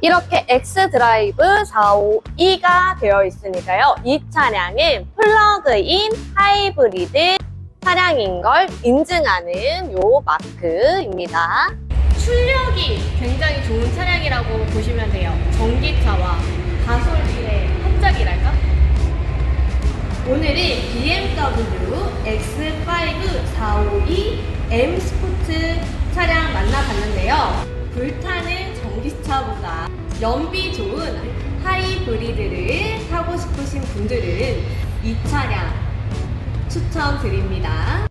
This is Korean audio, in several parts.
이렇게 X 드라이브 452가 되어 있으니까요. 이 차량은 플러그인 하이브리드 차량인 걸 인증하는 요 마크입니다. 출력이 굉장히 좋은 차량이라고 보시면 돼요. 전기차와 가솔린의 합작이랄까? 오늘은 BMW X5 452 M 스포츠 차량 만나봤는데요. 불타는 전기차보다 연비 좋은 하이브리드를 타고 싶으신 분들은 이 차량 추천드립니다.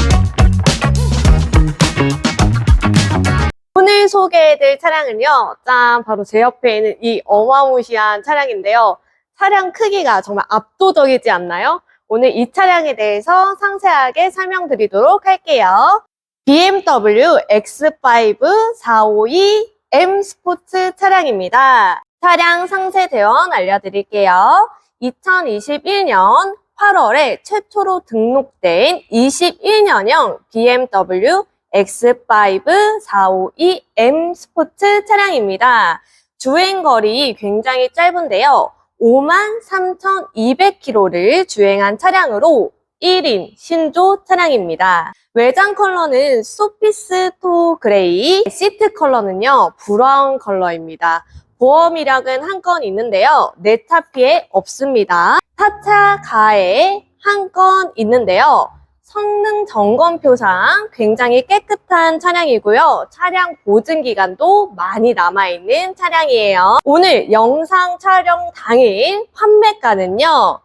오늘 소개해드릴 차량은요, 짠, 바로 제 옆에 있는 이 어마무시한 차량인데요. 차량 크기가 정말 압도적이지 않나요? 오늘 이 차량에 대해서 상세하게 설명드리도록 할게요. BMW X5 452 M 스포츠 차량입니다. 차량 상세 대원 알려드릴게요. 2021년 8월에 최초로 등록된 21년형 BMW X5 452 M 스포츠 차량입니다. 주행거리 굉장히 짧은데요. 53,200km를 주행한 차량으로 1인 신조 차량입니다. 외장 컬러는 소피스 토 그레이, 시트 컬러는요, 브라운 컬러입니다. 보험 이력은 한 건 있는데요. 내차 피해 없습니다. 타차 가해 한 건 있는데요. 성능 점검표상 굉장히 깨끗한 차량이고요. 차량 보증 기간도 많이 남아있는 차량이에요. 오늘 영상 촬영 당일 판매가는요.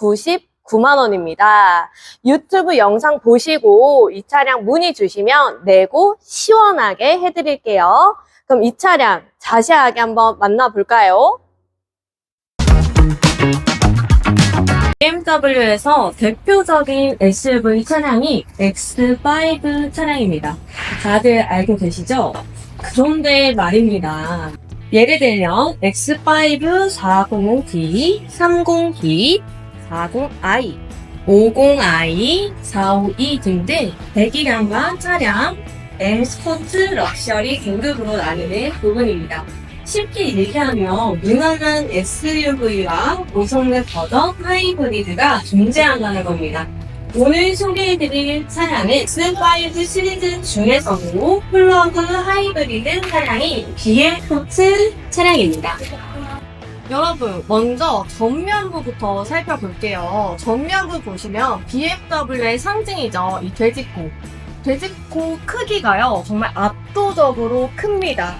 8,399만 원입니다. 유튜브 영상 보시고 이 차량 문의 주시면 내고 시원하게 해드릴게요. 그럼 이 차량 자세하게 한번 만나볼까요? BMW에서 대표적인 SUV 차량이 X5 차량입니다. 다들 알고 계시죠? 그런데 말입니다. 예를 들면 X5 405D, 30D, 40i, 50i, 452 등등 배기량과 차량, M 스포츠 럭셔리 등급으로 나누는 부분입니다. 쉽게 얘기하면 무난한 SUV와 고성능 버전 하이브리드가 존재한다는 겁니다. 오늘 소개해드릴 차량은 X5 시리즈 중에서도 플러그 하이브리드 차량인 BM4 차량입니다. 여러분, 먼저 전면부부터 살펴볼게요. 전면부 보시면 BMW의 상징이죠. 이 돼지코. 돼지코 크기가요, 정말 압도적으로 큽니다.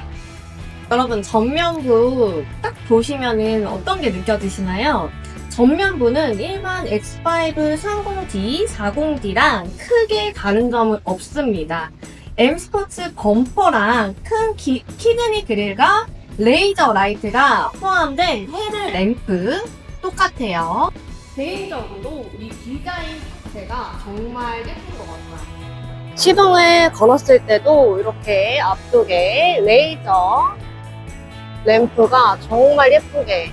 여러분 전면부 딱 보시면은 어떤 게 느껴지시나요? 전면부는 일반 X5 30D, 40D랑 크게 다른 점은 없습니다. M 스포츠 범퍼랑 큰 키, 키드니 그릴과 레이저 라이트가 포함된 헤드 램프 똑같아요. 개인적으로 이 디자인 자체가 정말 예쁜 것 같아요. 시동을 걸었을 때도 이렇게 앞쪽에 레이저 램프가 정말 예쁘게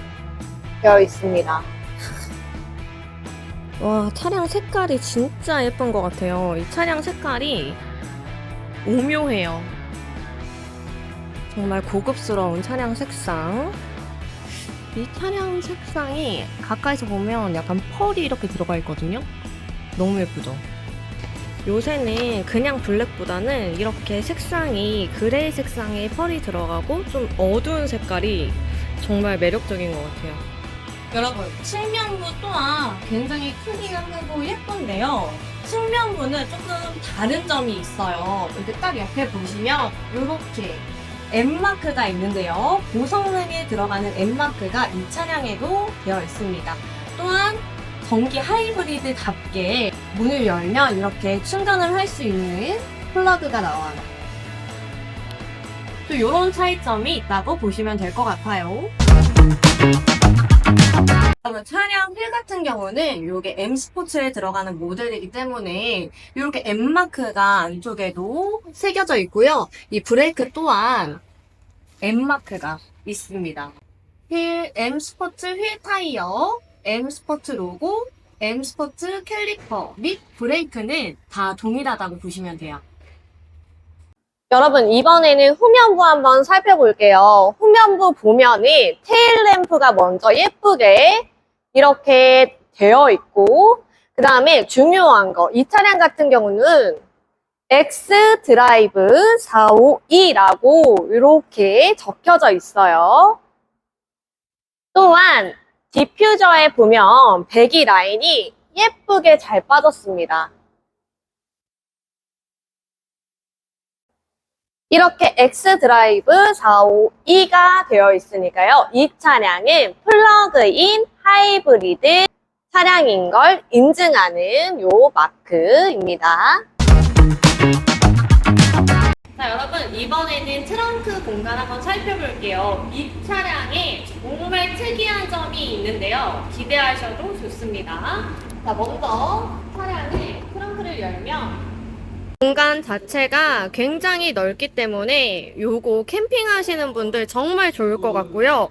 되어 있습니다. 와, 차량 색깔이 진짜 예쁜 것 같아요. 이 차량 색깔이 오묘해요. 정말 고급스러운 차량 색상. 이 차량 색상이 가까이서 보면 약간 펄이 이렇게 들어가 있거든요. 너무 예쁘죠? 요새는 그냥 블랙보다는 이렇게 색상이 그레이 색상의 펄이 들어가고 좀 어두운 색깔이 정말 매력적인 것 같아요. 여러분, 측면부 또한 굉장히 크기가 크고 예쁜데요. 측면부는 조금 다른 점이 있어요. 이렇게 딱 옆에 보시면 이렇게 M마크가 있는데요. 고성능에 들어가는 M마크가 이 차량에도 되어 있습니다. 또한 전기 하이브리드답게 문을 열면 이렇게 충전을 할 수 있는 플러그가 나와요. 또 이런 차이점이 있다고 보시면 될 것 같아요. 그러면 차량 휠 같은 경우는 이게 M 스포츠에 들어가는 모델이기 때문에 이렇게 M 마크가 안쪽에도 새겨져 있고요. 이 브레이크 또한 M 마크가 있습니다. 휠 M 스포츠 휠 타이어, M 스포츠 로고, M 스포츠 캘리퍼 및 브레이크는 다 동일하다고 보시면 돼요. 여러분 이번에는 후면부 한번 살펴볼게요. 후면부 보면은 테일 램프가 먼저 예쁘게 이렇게 되어 있고 그 다음에 중요한 거 이 차량 같은 경우는 X 드라이브 452라고 이렇게 적혀져 있어요. 또한 디퓨저에 보면 배기 라인이 예쁘게 잘 빠졌습니다. 이렇게 X 드라이브 452가 되어 있으니까요. 이 차량은 플러그인 하이브리드 차량인 걸 인증하는 요 마크입니다. 자, 여러분, 이번에는 트렁크 공간 한번 살펴볼게요. 이 차량에 정말 특이한 점이 있는데요. 기대하셔도 좋습니다. 자, 먼저 차량의 트렁크를 열면 공간 자체가 굉장히 넓기 때문에 요거 캠핑 하시는 분들 정말 좋을 것 같고요.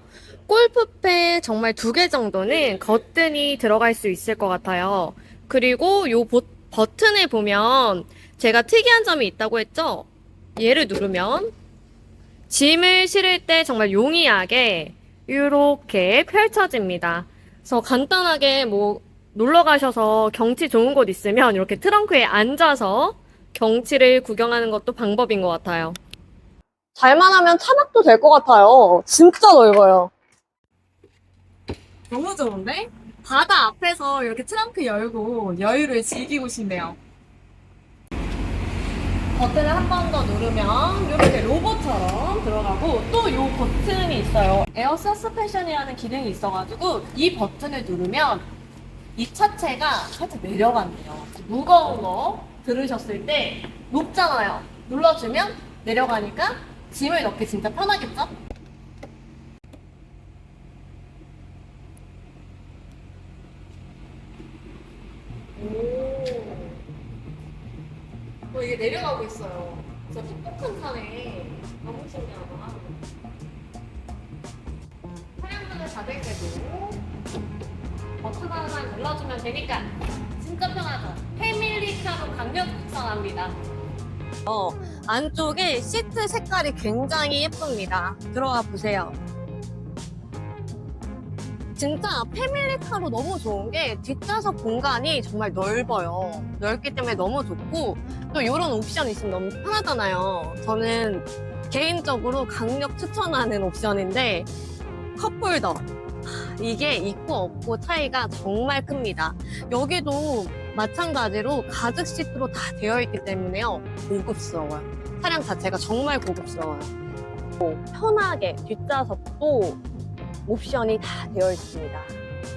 골프팩 정말 두 개 정도는 거뜬히 들어갈 수 있을 것 같아요. 그리고 요 보- 버튼을 보면 제가 특이한 점이 있다고 했죠? 얘를 누르면 짐을 실을 때 정말 용이하게 이렇게 펼쳐집니다. 그래서 간단하게 뭐 놀러 가셔서 경치 좋은 곳 있으면 이렇게 트렁크에 앉아서 경치를 구경하는 것도 방법인 것 같아요. 잘만 하면 차박도 될 것 같아요. 진짜 넓어요. 너무 좋은데? 바다 앞에서 이렇게 트렁크 열고 여유를 즐기고 싶네요. 버튼을 한 번 더 누르면 이렇게 로봇처럼 들어가고 또 이 버튼이 있어요. 에어 서스펜션이라는 기능이 있어가지고 이 버튼을 누르면 이 차체가 살짝 내려간대요. 무거운 거 들으셨을 때 높잖아요. 눌러주면 내려가니까 짐을 넣기 진짜 편하겠죠? 강력 추천합니다. 어, 안쪽에 시트 색깔이 굉장히 예쁩니다. 들어가 보세요. 진짜 패밀리카로 너무 좋은 게 뒷좌석 공간이 정말 넓어요. 넓기 때문에 너무 좋고 또 이런 옵션이 있으면 너무 편하잖아요. 저는 개인적으로 강력 추천하는 옵션인데 컵홀더 이게 있고 없고 차이가 정말 큽니다. 여기도 마찬가지로 가죽 시트로 다 되어 있기 때문에요. 고급스러워요. 차량 자체가 정말 고급스러워요. 또 편하게 뒷좌석도 옵션이 다 되어 있습니다.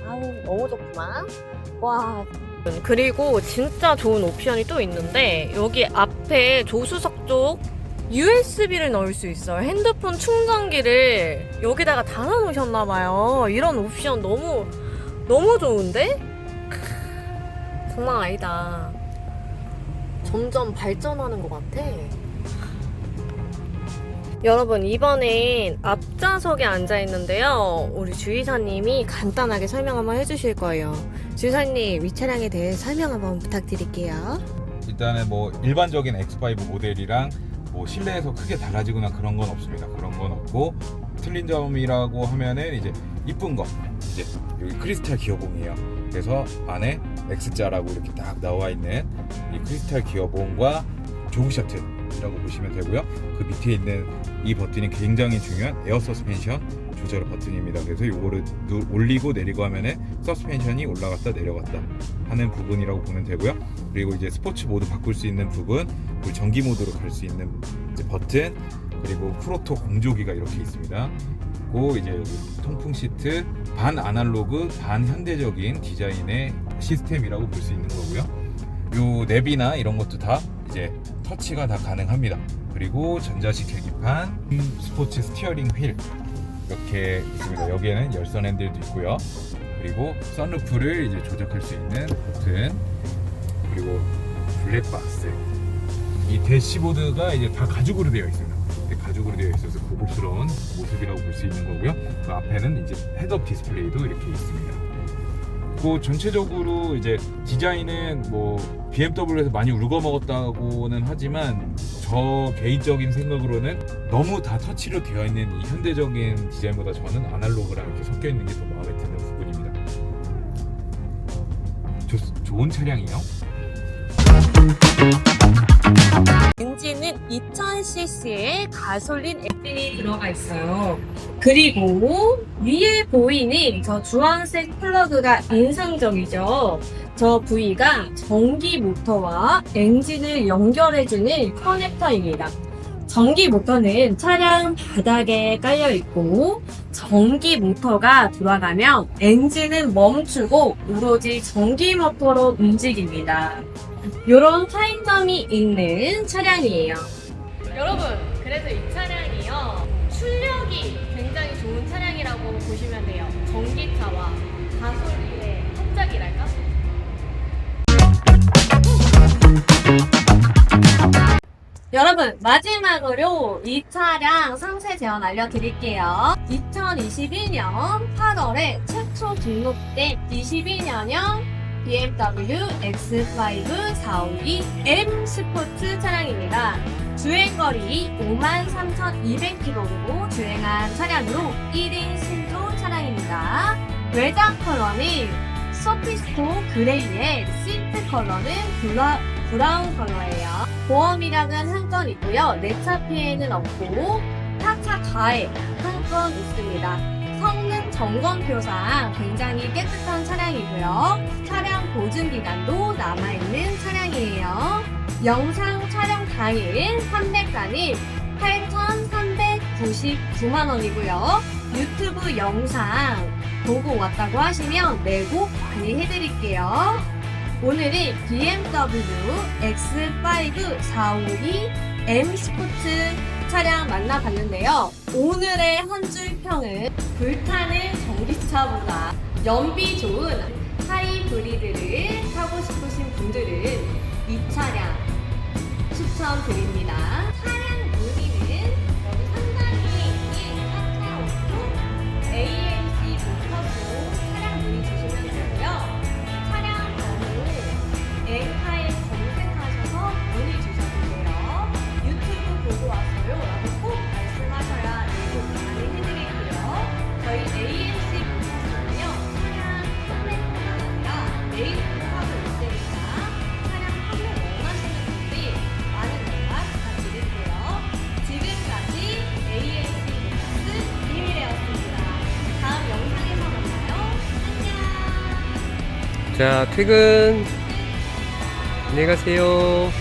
아우 너무 좋구만. 와. 그리고 진짜 좋은 옵션이 또 있는데 여기 앞에 조수석 쪽 USB를 넣을 수 있어요. 핸드폰 충전기를 여기다가 달아 놓으셨나 봐요. 이런 옵션 너무 너무 좋은데? 크, 장난 아니다. 점점 발전하는 것 같아. 여러분 이번엔 앞좌석에 앉아 있는데요. 우리 주의사님이 간단하게 설명 한번 해주실 거예요. 주의사님 이 차량에 대해 설명 한번 부탁드릴게요. 일단은 뭐 일반적인 X5 모델이랑 뭐 실내에서 크게 달라지거나 그런 건 없습니다. 그런 건 없고 틀린 점이라고 하면은 이제 이쁜 거 이제 여기 크리스탈 기어봉이에요. 그래서 안에 X자라고 이렇게 딱 나와 있는 이 크리스탈 기어봉과 조그 셔틀이라고 보시면 되고요. 그 밑에 있는 이 버튼이 굉장히 중요한 에어 서스펜션 조절 버튼입니다. 그래서 요거를 누- 올리고 내리고 하면은 서스펜션이 올라갔다 내려갔다 하는 부분이라고 보면 되고요. 그리고 이제 스포츠 모드 바꿀 수 있는 부분, 그리고 전기 모드로 갈 수 있는 버튼, 그리고 프로토 공조기가 이렇게 있습니다. 그리고 이제 통풍 시트, 반 아날로그, 반 현대적인 디자인의 시스템이라고 볼 수 있는 거고요. 요 냅이나 이런 것도 다 이제 터치가 다 가능합니다. 그리고 전자식 계기판, 음, 스포츠 스티어링 휠 이렇게 있습니다. 여기에는 열선 핸들도 있고요. 그리고 선루프를 이제 조작할 수 있는 버튼 그리고 블랙박스 이 대시보드가 이제 다 가죽으로 되어 있습니다. 네, 가죽으로 되어 있어서 고급스러운 모습이라고 볼 수 있는 거고요. 그 앞에는 이제 헤드업 디스플레이도 이렇게 있습니다. 그 전체적으로 이제 디자인은 뭐 BMW에서 많이 울거 먹었다고는 하지만 저 개인적인 생각으로는 너무 다 터치로 되어 있는 이 현대적인 디자인보다 저는 아날로그랑 이렇게 섞여 있는 게 더 마음에 드는 부분입니다. 좋, 좋은 차량이에요. 엔진은 2000cc의 가솔린 엔진이 들어가 있어요. 그리고 위에 보이는 저 주황색 플러그가 인상적이죠. 저 부위가 전기 모터와 엔진을 연결해주는 커넥터입니다. 전기 모터는 차량 바닥에 깔려 있고 전기 모터가 돌아가면 엔진은 멈추고 오로지 전기 모터로 움직입니다. 이런 차이점이 있는 차량이에요. 여러분, 그래서 이 차량이요. 출력이 굉장히 좋은 차량이라고 보시면 돼요. 전기차와 가솔린의 합작이랄까? 여러분 마지막으로 이 차량 상세 제한 알려드릴게요. 2021년 8월에 최초 등록된 22년형 BMW X5 452 M 스포츠 차량입니다. 주행거리 53,200km로 주행한 차량으로 1인 신조 차량입니다. 외장 컬러는 서피스토 그레이에 시트 컬러는 블라, 브라운 컬러예요. 보험이랑은 한 건 있고요. 내차 피해는 없고 타차 가해 한 건 있습니다. 성능 점검 표상 굉장히 깨끗한 차량이고요. 차량 보증 기간도 남아있는 차량이에요. 영상 촬영 당일 판매가는 8,399만 원이고요. 유튜브 영상 보고 왔다고 하시면 내고 많이 해드릴게요. 오늘은 BMW X5 452 M 스포츠 차량 만나봤는데요. 오늘의 한 줄 평은 불타는 전기차보다 연비 좋은 하이브리드를 타고 싶으신 분들은 이 차량 추천드립니다. 자, 퇴근. 안녕히 가세요.